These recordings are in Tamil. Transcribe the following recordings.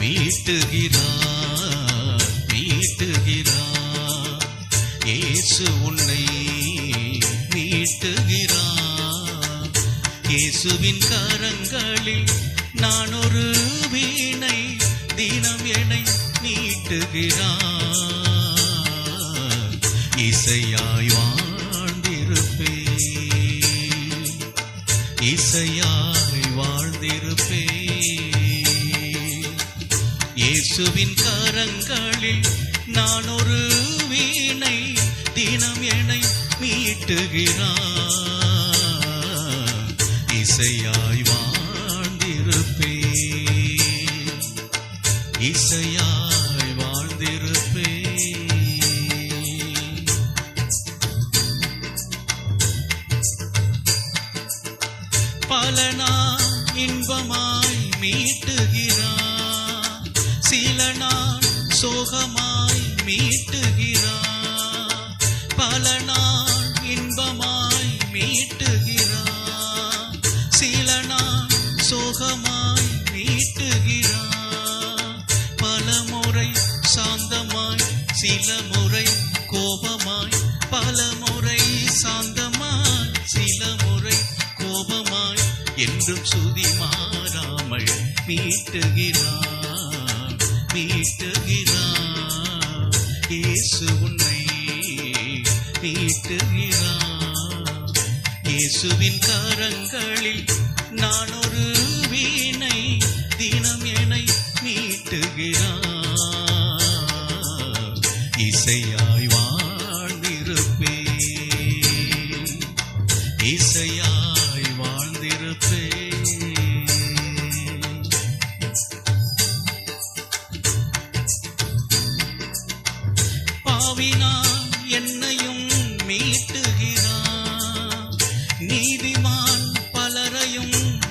மீட்டுகிறார் மீட்டுகிறார். இயேசு உன்னை மீட்டுகிறார். இயேசுவின் கரங்களில் நான் ஒரு வீணை தினம் என்னை மீட்டுகிறார் இசையாய் வாழ்ந்திருப்பே இசையாய் வாழ்ந்திருப்பேன். இயேசுவின் கரங்களில் நான் ஒரு வீணை தினம் என்னை மீட்டுகிறார் இசையாய் வாழ்ந்திருப்பே இசையாய் வாழ்ந்திருப்பே பல நாள் இன்பமாய் மீட்டுகிறார் பல நாள் இன்பமாய் மீட்டுகிறார் சில நாள் சோகமாய் மீட்டுகிறார் பல முறை சாந்தமாய் சில முறை கோபமாய் பல முறை சாந்தமாய் சில முறை கோபமாய் என்றும் சுதி மாறாமல் மீட்டுகிறார் மீட்டுகிறார் மீட்டுகிறார் இயேசுவின் கரங்களில் நான் ஒரு வீணை தினம் என்னை மீட்டுகிறார் இசையாய் வாழ்ந்திருப்பேன். இசையாய் வாழ்ந்திருப்பேன். என்னை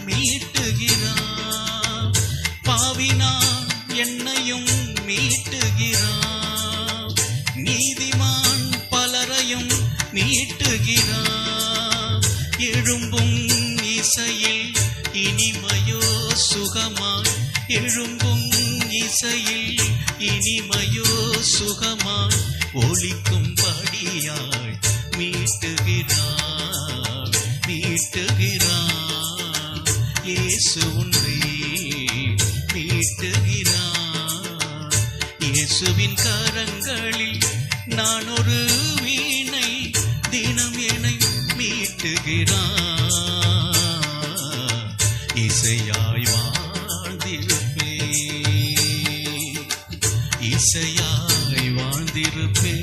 பலரையும் மீட்டுகிறான். பாவினான் என்னையும் மீட்டுகிறான். நீதிமான் பலரையும் மீட்டுகிறான். எழும்பும் இசையில் இனிமையோ சுகமாய் எழும்பும் இசையில் இனிமையோ சுகமாய் ஒலிக்கும்படியாய் மீட்டுகிறார் மீட்டுகிறார் இயேசுவின் கரங்களில் நான் ஒரு வீணை தினம் என மீட்டுகிறார். இசையாய் வாழ்ந்திருப்பே இசையாய் வாழ்ந்திருப்பே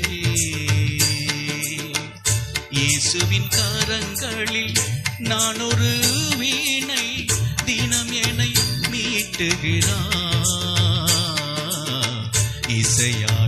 இயேசுவின் கரங்களில் நான் ஒரு வீணை தினம் என மீட்டுகிறார். இசையாய்